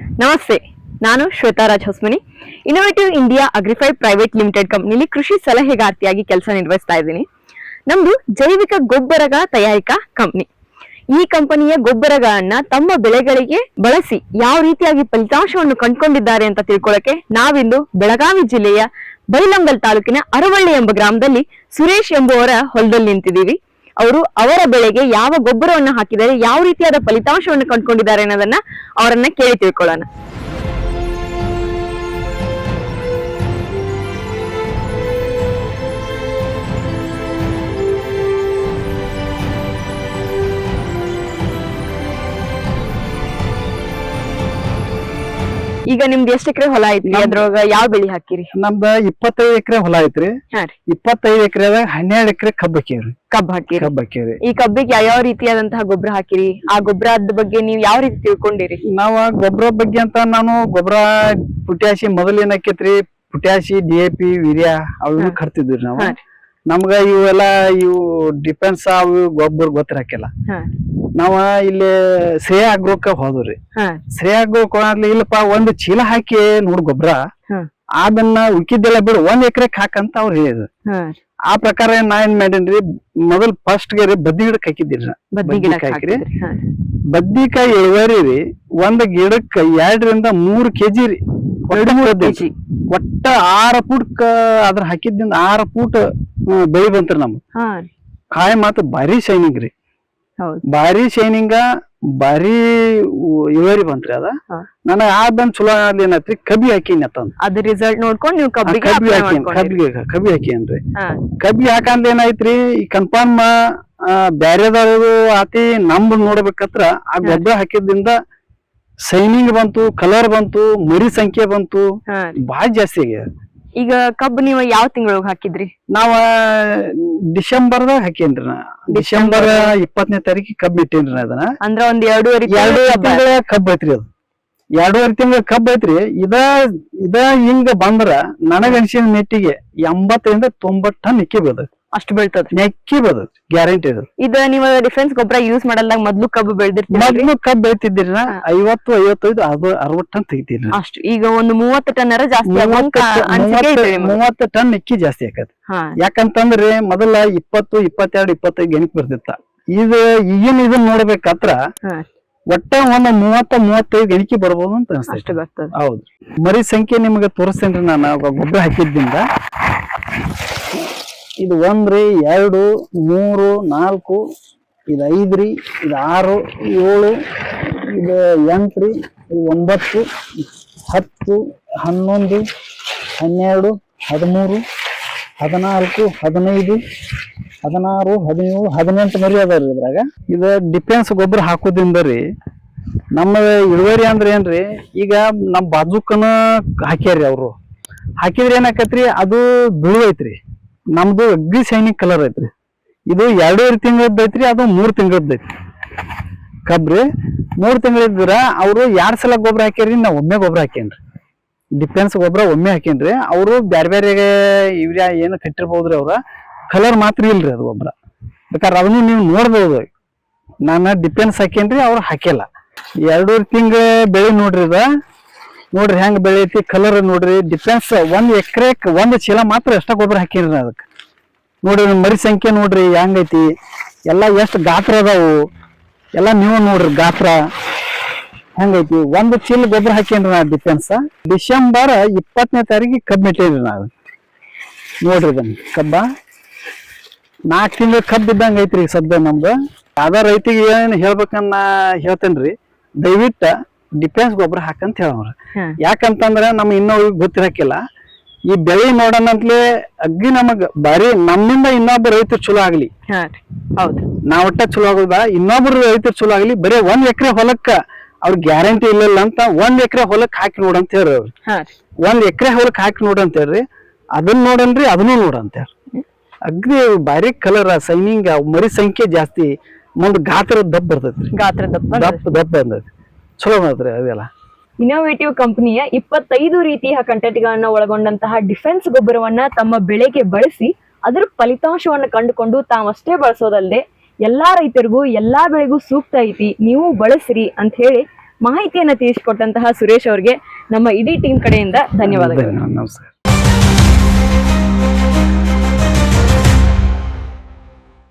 ನಮಸ್ತೆ, ನಾನು Shweta Raj Hosmani innovative India agrify private limited ಕಂಪ್ನಿಲಿ ಕೃಷಿ ಸಲಹೆಗಾರ್ತಿಯಾಗಿ ಕೆಲಸ ನಿರ್ವಹಿಸ್ತಾ ಇದ್ದೀನಿ. ನಮ್ದು ಜೈವಿಕ ಗೊಬ್ಬರಗಳ ತಯಾರಿಕಾ ಕಂಪ್ನಿ ಈ ಕಂಪನಿಯ ಗೊಬ್ಬರಗಳನ್ನ ತಮ್ಮ ಬೆಳೆಗಳಿಗೆ ಬಳಸಿ ಯಾವ ರೀತಿಯಾಗಿ ಫಲಿತಾಂಶವನ್ನು ಕಂಡುಕೊಂಡಿದ್ದಾರೆ ಅಂತ ತಿಳ್ಕೊಳ್ಳಕ್ಕೆ ನಾವಿಂದು ಬೆಳಗಾವಿ ಜಿಲ್ಲೆಯ ಬೈಲಂಗಲ್ ತಾಲೂಕಿನ ಅರವಳ್ಳಿ ಎಂಬ ಗ್ರಾಮದಲ್ಲಿ ಸುರೇಶ್ ಎಂಬುವರ ಹೊಲದಲ್ಲಿ ನಿಂತಿದ್ದೀವಿ. ಅವರು ಅವರ ಬೆಳೆಗೆ ಯಾವ ಗೊಬ್ಬರವನ್ನು ಹಾಕಿದ್ದಾರೆ ಯಾವ ರೀತಿಯಾದ ಫಲಿತಾಂಶವನ್ನು ಕಂಡುಕೊಂಡಿದ್ದಾರೆ ಅನ್ನೋದನ್ನ ಅವರನ್ನ ಕೇಳಿ ತಿಳ್ಕೊಳ್ಳೋಣ. ಈಗ ನಿಮ್ದು ಎಷ್ಟು ಎಕರೆ ಹೊಲ ಐತ್ರಿ? ಅದ್ರೊಳಗ ಯಾವ ಬೆಳಿ ಹಾಕಿರಿ? ನಮ್ದ ಇಪ್ಪತ್ತೈದು ಎಕರೆ ಹೊಲ ಐತ್ರಿ. ಹಾ ರೀ. ಇಪ್ಪತ್ತೈದು ಎಕರೆದಾಗ ಹನ್ನೆರಡು ಎಕರೆ ಕಬ್ಬ ಹಾಕಿರಿ ಕಬ್ಬ ಹಾಕಿರಿ. ಕಬ್ಬ್ ಹಾಕಿರಿ ಈ ಕಬ್ಬಿಗೆ ಯಾವ ಯಾವ ರೀತಿಯಾದಂತಹ ಗೊಬ್ಬರ ಹಾಕಿರಿ? ಆ ಗೊಬ್ಬರದ ಬಗ್ಗೆ ನೀವು ಯಾವ ರೀತಿ ತಿಳ್ಕೊಂಡಿರಿ? ನಾವ ಗೊಬ್ಬರ ಬಗ್ಗೆ ಅಂತ ನಾನು ಗೊಬ್ಬರ ಪುಟ್ಯಾಸಿ ಮೊದಲ ಏನ್ ಹಾಕೇತ್ರಿ ಪುಟ್ಯಾಸಿ ಡಿ ಎ ಪಿ ವೀರ್ಯ ಅವು. ಕಟ್ತಿದ್ವಿ ನಾವು. ಹಾ. ನಮ್ಗ ಇವೆಲ್ಲ ಇವು ಡಿಫೆನ್ಸ್ ಅವು ಗೊಬ್ಬರ ಗೊತ್ತಿರಾಕಿಲ್ಲ ಹಾ ನಾವ ಇಲ್ಲಿ ಶ್ರೇಯ ಆಗ್ರೋಕ ಹೋದ್ರಿ. ಶ್ರೇಯ ಆಗ್ರೋಕ್ ಹೋದ್ಲಿ ಇಲ್ಲಪ್ಪ ಒಂದ್ ಚೀಲ ಹಾಕಿ ನೋಡ್ ಗೊಬ್ಬರ ಅದನ್ನ ಉಕ್ಕಿದ್ದೆಲ್ಲ ಬಿಡು ಒಂದ್ ಎಕರೆಕ್ ಹಾಕಂತ ಅವ್ರು ಹೇಳಿದ್ರು. ಆ ಪ್ರಕಾರ ನಾ ಏನ್ ಮಾಡೇನ್ರಿ ಮೊದಲ್ ಫಸ್ಟ್ಗೆ ರೀ ಬದ್ನಿ ಗಿಡಕ್ ಹಾಕಿದ್ದೀರಿ. ಬದ್ನಿ ಗಿಡಕ್ಕೆ ಹಾಕಿರಿ. ಬದ್ನಿಕಾಯಿ ಇಳುವರಿ ರೀ ಒಂದ್ ಗಿಡಕ್ಕ ಎರಡರಿಂದ ಮೂರ್ ಕೆಜಿ ರೀ. ಒಟ್ಟ ಆರ ಫೂಟ್ ಅದ್ರ ಹಾಕಿದ್ದಿಂದ ಆರ ಫೂಟ್ ಬೆಳಿ ಬಂತ್ರಿ ನಮ್ ಕಾಯಿ ಮಾತ್ರ ಭಾರಿ ಶೈನಿಂಗ್ ರೀ. ಭಾರಿ ಶೈನಿಂಗ ಭಾರಿ ಇಳುವರಿ ಬಂತ್ರಿ ಅದ. ನನಗ ಆ ಬಂದ್ ಚಲೋ ಆದ್ಲಿ ಏನತ್ರಿ ಕಬ್ಬಿ ಹಾಕಿನಿ ಅತ್ತಂದ. ಅದ್ರ ರಿಸಲ್ಟ್ ನೋಡ್ಕೊಂಡು ನೀವು ಕಬ್ಬಿ ಕಬ್ಬಿ apply ಹಾಕಿ ಮಾಡ್ಕೊಂಡಿರಿ. ಕಬ್ಬಿಗೆ ಕಬ್ಬಿ ಹಾಕಿನ್ರಿ. ಕಬ್ಬಿ ಹಾಕಂದ್ ಏನಾಯ್ತ್ರಿ ಈ ಕನ್ಫರ್ಮ್ ಬ್ಯಾರೆದವ್ರು ಆತಿ ನಮ್ದು ನೋಡ್ಬೇಕತ್ರ ಆ ಗೊಬ್ಬರ ಹಾಕಿದ್ರಿಂದ ಶೈನಿಂಗ್ ಬಂತು ಕಲರ್ ಬಂತು ಮರಿ ಸಂಖ್ಯೆ ಬಂತು. ಬಹಳ ಬಾಳ ಜಾಸ್ತಿ ಆಗ್ಯದ. ಈಗ ಕಬ್ಬು ನೀವು ಯಾವ ತಿಂಗಳಿಗೆ ಹಾಕಿದ್ರಿ? ನಾವ ಡಿಸೆಂಬರ್ದಾಗ ಹಾಕೇನ್ರಿ ನಾ. ಡಿಸೆಂಬರ್ ಇಪ್ಪತ್ತನೇ ತಾರೀಕಿಗೆ ಕಬ್ಬು ಇಟ್ಟೇನ್ರಿ ನಾ ಅದನ್ನ ಅಂದ್ರ ಒಂದ್ ಎರಡೂವರೆ ಎರಡು ತಿಂಗಳ ಕಬ್ಬು ಐತ್ರಿ ಅದು. ಎರಡೂವರೆ ತಿಂಗಳ ಕಬ್ಬು ಐತ್ರಿ. ಇದ ಇದ ಹಿಂಗ ಬಂದ್ರ ನನಗ ಮೆಟ್ಟಿಗೆ ನೆಟ್ಟಿಗೆ ಎಂಬತ್ತರಿಂದ ತೊಂಬತ್ ಟನ್ ಇಕ್ಕಿಬೋದು ಅಷ್ಟು ಬೀಳ್ತದ್ರಿ ನೆಕ್ಕಿ ಬರುತ್ತೆ ಗ್ಯಾರಂಟಿ ಅದು ಇದ ನೀವು ಡಿಫೆನ್ಸ್ ಗೊಬ್ಬರ ಯೂಸ್ ಮಾಡಲ್ಲ ಮೊದ್ಲು ಕಬ್ಬು ಬೆಳ್ದಿರ್ತೀರಿ ಮೊದ್ಲು ಕಬ್ಬು ಬೆಳ್ತಿದ್ದೀರಿ ನಾ. ಐವತ್ತು ಐವತ್ತೈದು ಅದು ಅರವತ್ತು ಟನ್ ತೆಗಿತೀರಿ ಅಷ್ಟು ಈಗ ಒಂದು ಮೂವತ್ತು ಟನ್ನರ ಜಾಸ್ತಿ ಆಗುವಂತ ಮೂವತ್ತು ನಿಮ್ಗೆ. ಟನ್ ನೆಕ್ಕಿ ಜಾಸ್ತಿ ಆಕತಿ. ಹಾ. ಯಾಕಂತಂದ್ರೆ ಮೊದಲ ಇಪ್ಪತ್ತು ಇಪ್ಪತ್ತೆರಡು ಇಪ್ಪತ್ತೈದು ಗೆಣಕ್ ಬರ್ತಿತ್ತ. ಇದು ಈಗಿನ ಇದನ್ನ ನೋಡ್ಬೇಕತ್ರ ಹಾ. ಒಟ್ಟ ಒಂದ್ ಮೂವತ್ತ ಮೂವತ್ತೈದು ಗೆಣಕಿ ಬರ್ಬೋದು ಅಂತ ಅಷ್ಟು ಅನ್ಸ್ತೈತಿ ಬರ್ತದ. ಹೌದು. ಮರಿ ಸಂಖ್ಯೆ ನಿಮಗೆ ತೋರಿಸ್ತೇನ್ರಿ ನಾನು ಗೊಬ್ಬರ ಹಾಕಿದ್ದಿಂದ. ಇದು ಒಂದ್ರಿ, ಎರಡು, ಮೂರು, ನಾಲ್ಕು, ಇದು ಐದ್ರಿ, ಇದು ಆರು, ಏಳು, ಇದು ಎಂಟ್ರಿ, ಇದು ಒಂಬತ್ತು, ಹತ್ತು, ಹನ್ನೊಂದು, ಹನ್ನೆರಡು, ಹದಿಮೂರು, ಹದಿನಾಲ್ಕು, ಹದಿನೈದು, ಹದಿನಾರು, ಹದಿನೇಳು, ಹದಿನೆಂಟು ಮರಿ ಅದಾವ್ರಿ ಇದ್ರಾಗ. ಇದು ಡಿಫೆನ್ಸ್ ಗೊಬ್ಬರ ಹಾಕೋದ್ರಿಂದ ರೀ ನಮ್ಮ ಇಳುವರಿ ಅಂದ್ರೆ ಏನ್ರಿ, ಈಗ ನಮ್ಮ ಬಾಜುಕನ ಹಾಕ್ಯಾರಿ ಅವರು. ಹಾಕಿದ್ರೆ ಏನಾಕತ್ರಿ, ಅದು ಬಿಳು ಐತ್ರಿ ನಮ್ದು ಅಗ್ನಿ ಸೈನಿಕ್ ಕಲರ್ ಐತ್ರಿ. ಇದು ಎರಡೂವರೆ ತಿಂಗಳದ್ದು ಐತ್ರಿ, ಅದು ಮೂರು ತಿಂಗಳದ್ದು ಐತ್ರಿ. ಕಬ್ರಿ, ಮೂರು ತಿಂಗಳಿದ್ರ ಅವರು ಎರಡು ಸಲ ಗೊಬ್ಬರ ಹಾಕ್ಯಾರಿ, ನಾ ಒಮ್ಮೆ ಗೊಬ್ಬರ ಹಾಕೇನ್ರಿ ಡಿಫೆನ್ಸ್ ಗೊಬ್ಬರ ಒಮ್ಮೆ ಹಾಕೇನ್ರಿ ಅವರು ಬ್ಯಾರೆ ಬೇರೆ ಯೂರಿಯಾ ಏನು ಕಟ್ಟಿರ್ಬೋದ್ರಿ ಅವ್ರ. ಕಲರ್ ಮಾತ್ರ ಇಲ್ರಿ ಅದು ಗೊಬ್ಬರ ಬೇಕಾದ್ರೆ ಅದನ್ನು ನೀವು ನೋಡ್ಬೋದು. ನಾನು ಡಿಫೆನ್ಸ್ ಹಾಕೇನ್ರಿ ಅವ್ರು ಹಾಕಿಲ್ಲ ಎರಡೂವರೆ ತಿಂಗಳ ಬೆಳೆ ನೋಡ್ರಿ ಇದ. ನೋಡ್ರಿ ಹೆಂಗ್ ಬೆಳೈತಿ ಕಲರ್ ನೋಡ್ರಿ ಡಿಫೆನ್ಸ್ ಒಂದ್ ಎಕರೆಕ್ ಒಂದ್ ಚೀಲ ಮಾತ್ರ ಎಷ್ಟ ಗೊಬ್ಬರ ಹಾಕಿರಿ ಅದಕ್ಕೆ. ನೋಡ್ರಿ ಮರಿ ಸಂಖ್ಯೆ ನೋಡ್ರಿ ಹೆಂಗೈತಿ ಎಲ್ಲ ಎಷ್ಟ್ ಗಾತ್ರ ಅದಾವು, ಎಲ್ಲ ನೀವು ನೋಡ್ರಿ ಗಾತ್ರ ಹೆಂಗೈತಿ ಒಂದ್ ಚೀಲ ಗೊಬ್ಬರ ಹಾಕೇನ್ರಿ ನಾ ಡಿಫೆನ್ಸ್ ಡಿಸೆಂಬರ್ ಇಪ್ಪತ್ತನೇ ತಾರೀಕಿಗೆ ಕಬ್ಬು ಇಟ್ಟಿದ್ರಿ ನಾವು. ನೋಡ್ರಿ ಇದನ್ನ ಕಬ್ಬ. ನಾಲ್ಕು ತಿಂಗಳ ಕಬ್ಬು ಇದ್ದಂಗ ಐತ್ರಿ ಸದ್ಯ ನಮ್ದು. ಯಾವ್ದ ರೈತಿಗೆ ಏನ್ ಹೇಳ್ಬೇಕನ್ನ ಹೇಳ್ತೇನ್ರಿ. ದಯವಿಟ್ಟ ಡಿಫೆನ್ಸ್ ಗೊಬ್ಬರ ಹಾಕಂತ ಹೇಳವ್ರ ಯಾಕಂತಂದ್ರ ನಮ್ ಇನ್ನೂ ಗೊತ್ತಿರಕಿಲ್ಲ ಈ ಬೆಳೆ ನೋಡೋಣಂತ್ಲೆ ಅಗ್ಗಿ ನಮಗ್ ಬಾರಿ ನಮ್ಮಿಂದ ಇನ್ನೊಬ್ಬ ರೈತರು ಚಲೋ ಆಗ್ಲಿ. ಹೌದು. ನಾವ್ ಒಟ್ಟ ಚಲೋ ಆಗೋದ ಇನ್ನೊಬ್ರು ರೈತರು ಚಲೋ ಆಗ್ಲಿ ಬರೀ ಒಂದ್ ಎಕರೆ ಹೊಲಕ್ಕ ಅವ್ರ ಗ್ಯಾರಂಟಿ ಇಲ್ಲ ಅಂತ ಒಂದ್ ಎಕರೆ ಹೊಲಕ್ ಹಾಕಿ ನೋಡಂತ ಹೇಳ್ರಿ ಅವ್ರು. ಒಂದ್ ಎಕರೆ ಹೊಲಕ್ ಹಾಕಿ ನೋಡಂತ ಹೇಳ್ರಿ. ಅದನ್ನ ನೋಡನ್ರಿ ಅದನ್ನು ನೋಡಂತ ಹೇಳ್ರಿ. ಅಗ್ನಿ ಬಾರಿ ಕಲರ್ ಸೈನಿಂಗ್ ಮರಿ ಸಂಖ್ಯೆ ಜಾಸ್ತಿ ಮುಂದ್ ಗಾತ್ರ ದಪ್ಪ ಬರ್ತೈತ್ರಿ. ಗಾತ್ರ ದಪ್ಪ ದಪ್ಪ ದಪ್ಪ ಬಂದೈತಿ ಚಲೋ ಮಾಡ್ತಾರೆ ಅದೆಲ್ಲ ಇನೋವೇಟಿವ್ ಕಂಪನಿಯ ಇಪ್ಪತ್ತೈದು ರೀತಿಯ ಕಂಟೆಂಟ್ಗಳನ್ನ ಒಳಗೊಂಡಂತಹ ಡಿಫೆನ್ಸ್ ಗೊಬ್ಬರವನ್ನ ತಮ್ಮ ಬೆಳೆಗೆ ಬಳಸಿ ಅದರ ಫಲಿತಾಂಶವನ್ನ ಕಂಡುಕೊಂಡು ತಾವಷ್ಟೇ ಬಳಸೋದಲ್ಲದೆ ಎಲ್ಲಾ ರೈತರಿಗೂ ಎಲ್ಲಾ ಬೆಳೆಗೂ ಸೂಕ್ತ ಐತಿ ನೀವು ಬಳಸ್ರಿ ಅಂತ ಹೇಳಿ ಮಾಹಿತಿಯನ್ನ ತಿಳಿಸಿಕೊಟ್ಟಂತಹ ಸುರೇಶ್ ಅವರಿಗೆ ನಮ್ಮ ಇಡೀ ಟೀಮ್ ಕಡೆಯಿಂದ ಧನ್ಯವಾದಗಳು. ನಮಸ್ಕಾರ.